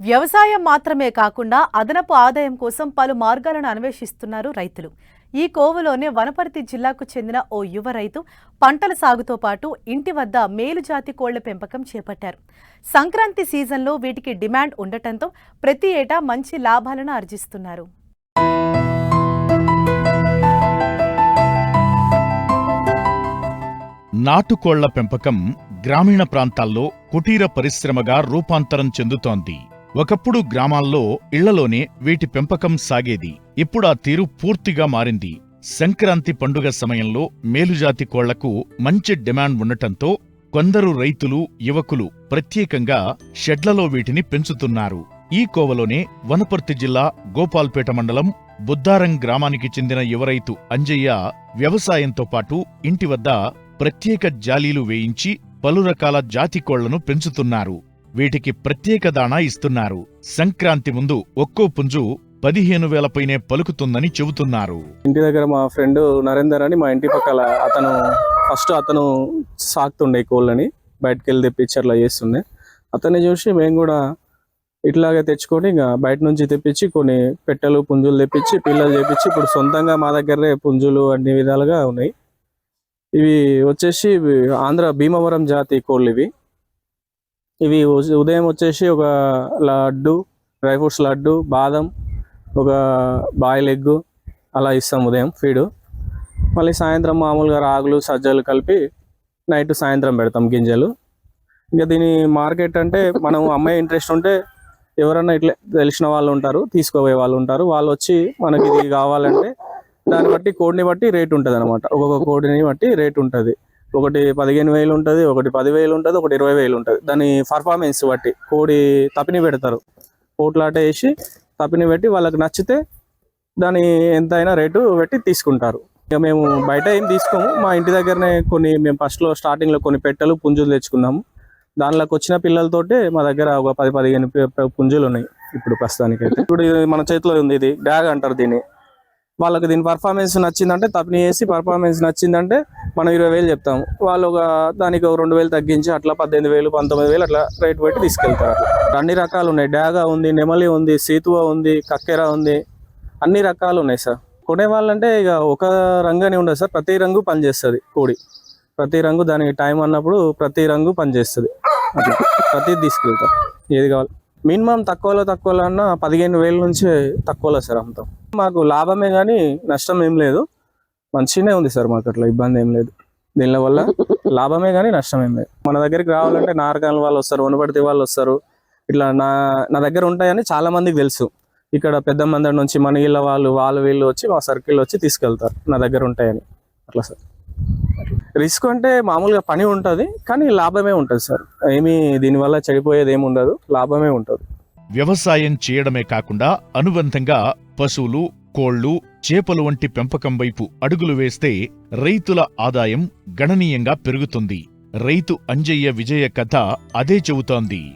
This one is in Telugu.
వ్యవసాయం మాత్రమే కాకుండా అదనపు ఆదాయం కోసం పలు మార్గాలను అన్వేషిస్తున్నారు రైతులు. ఈ కోవలోనే వనపర్తి జిల్లాకు చెందిన ఓ యువ రైతు పంటల సాగుతో పాటు ఇంటి వద్ద మేలుజాతి కోళ్ళ పెంపకం చేపట్టారు. సంక్రాంతి సీజన్లో వీటికి డిమాండ్ ఉండటంతో ప్రతి ఏటా మంచి లాభాలను ఆర్జిస్తున్నారు. నాటుకోళ్ళ పెంపకం గ్రామీణ ప్రాంతాల్లో కుటీర పరిశ్రమగా రూపాంతరం చెందుతోంది. ఒకప్పుడు గ్రామాల్లో ఇళ్ళలోనే వీటి పెంపకం సాగేది. ఇప్పుడా తీరు పూర్తిగా మారింది. సంక్రాంతి పండుగ సమయంలో మేలుజాతి కోళ్ళకు మంచి డిమాండ్ ఉండటంతో కొందరు రైతులు యువకులు ప్రత్యేకంగా షెడ్లలో వీటిని పెంచుతున్నారు. ఈ కోవలోనే వనపర్తి జిల్లా గోపాల్పేట మండలం బుద్దారం గ్రామానికి చెందిన యువరైతు అంజయ్య వ్యవసాయంతో పాటు ఇంటి వద్ద ప్రత్యేక జాలీలు వేయించి పలు రకాల జాతి కోళ్ళను పెంచుతున్నారు. వీటికి ప్రత్యేక దాణా ఇస్తున్నారు. సంక్రాంతి ముందు ఒక్కో పుంజు పదిహేను వేలపైనే పలుకుతుందని చెబుతున్నారు. ఇంటి దగ్గర మా ఫ్రెండ్ నరేందర్ అని మా ఇంటి పక్కల అతను ఫస్ట్ అతను సాకుతుండే కోళ్ళని బయటకు వెళ్ళి తెప్పించి అట్లా చేస్తుండే. అతన్ని చూసి మేము కూడా ఇట్లాగే తెచ్చుకొని ఇంకా బయట నుంచి తెప్పించి కొన్ని పెట్టెలు పుంజులు తెప్పించి పిల్లలు తెప్పించి ఇప్పుడు సొంతంగా మా దగ్గరే పుంజులు అన్ని విధాలుగా ఉన్నాయి. ఇవి వచ్చేసి ఆంధ్ర భీమవరం జాతి కోళ్ళు ఇవి. ఇవి ఉదయం వచ్చేసి ఒక లడ్డు డ్రై ఫ్రూట్స్ లడ్డు బాదం ఒక బాయిల్ ఎగ్ అలా ఇస్తాం ఉదయం ఫీడు. మళ్ళీ సాయంత్రం మామూలుగా రాగులు సజ్జలు కలిపి నైట్ సాయంత్రం పెడతాం గింజలు. ఇంకా దీని మార్కెట్ అంటే మనం అమ్మాయి ఇంట్రెస్ట్ ఉంటే ఎవరన్నా ఇట్లా తెలిసిన వాళ్ళు ఉంటారు తీసుకోపోయే వాళ్ళు ఉంటారు. వాళ్ళు వచ్చి మనకి ఇది కావాలంటే దాన్ని బట్టి కోడిని బట్టి రేట్ ఉంటుంది అనమాట ఒక్కొక్క కోడిని బట్టి రేట్ ఉంటుంది. ఒకటి పదిహేను వేలు ఉంటుంది ఒకటి పదివేలు ఉంటుంది ఒకటి ఇరవై వేలు ఉంటుంది. దాని పర్ఫార్మెన్స్ బట్టి కోడి తపిని పెడతారు. పోట్లాట వేసి తపిని పెట్టి వాళ్ళకి నచ్చితే దాని ఎంతైనా రేటు పెట్టి తీసుకుంటారు. ఇక మేము బయట ఏం తీసుకోము. మా ఇంటి దగ్గరనే కొన్ని మేము ఫస్ట్లో స్టార్టింగ్లో కొన్ని పెట్టెలు పుంజులు తెచ్చుకున్నాము. దానిలోకి వచ్చిన పిల్లలతోటే మా దగ్గర ఒక పది పదిహేను పుంజులు ఉన్నాయి ఇప్పుడు ప్రస్తుతానికి అయితే ఇప్పుడు మన చేతిలో ఉంది ఇది డ్యాగ్ అంటారు దీన్ని. వాళ్ళకి దీని పర్ఫార్మెన్స్ నచ్చిందంటే తప్పిని వేసి పర్ఫార్మెన్స్ నచ్చిందంటే మనం ఇరవై వేలు చెప్తాము. వాళ్ళు ఒక దానికి ఒక రెండు వేలు తగ్గించి అట్లా పద్దెనిమిది వేలు పంతొమ్మిది వేలు అట్లా రేట్ పెట్టి తీసుకెళ్తారు. అన్ని రకాలు ఉన్నాయి. డాగా ఉంది నెమలి ఉంది సీతువ ఉంది కక్కెర ఉంది. అన్ని రకాలు ఉన్నాయి సార్. కొనే వాళ్ళంటే ఇక ఒక రంగు ఉండదు సార్. ప్రతి రంగు పనిచేస్తుంది కోడి. ప్రతి రంగు దానికి టైం అన్నప్పుడు ప్రతి రంగు పనిచేస్తుంది అట్లా ప్రతి తీసుకెళ్తాం. ఏది కావాలి? మినిమం తక్కువలో తక్కువలో అన్న పదిహేను వేల నుంచి తక్కువలో సార్ అమ్ముతాం. మాకు లాభమే కానీ నష్టం ఏం లేదు. మంచిగానే ఉంది సార్ మాకు అట్లా ఇబ్బంది ఏం లేదు. దీనిల వల్ల లాభమే కానీ నష్టమేం లేదు. మన దగ్గరికి రావాలంటే నారకాల వాళ్ళు వస్తారు వనపడితే వాళ్ళు వస్తారు. ఇట్లా నా నా దగ్గర ఉంటాయని చాలా మందికి తెలుసు. ఇక్కడ పెద్ద మంది నుంచి మన ఇళ్ళ వాళ్ళు వాళ్ళు వీళ్ళు వచ్చి మా సర్కిల్ వచ్చి తీసుకెళ్తారు. నా దగ్గర ఉంటాయని. అట్లా సార్. రిస్క్ అంటే మామూలుగా పని ఉంటుంది కానీ లాభమే ఉంటుంది సార్. ఏమీ దీనివల్ల చెడిపోయేది ఏమి ఉండదు లాభమే ఉంటుంది. వ్యవసాయం చేయడమే కాకుండా అనుబంధంగా పశువులు కోళ్ళు చేపలు వంటి పెంపకం వైపు అడుగులు వేస్తే రైతుల ఆదాయం గణనీయంగా పెరుగుతుంది. రైతు అంజయ్య విజయ కథ అదే చెబుతోంది.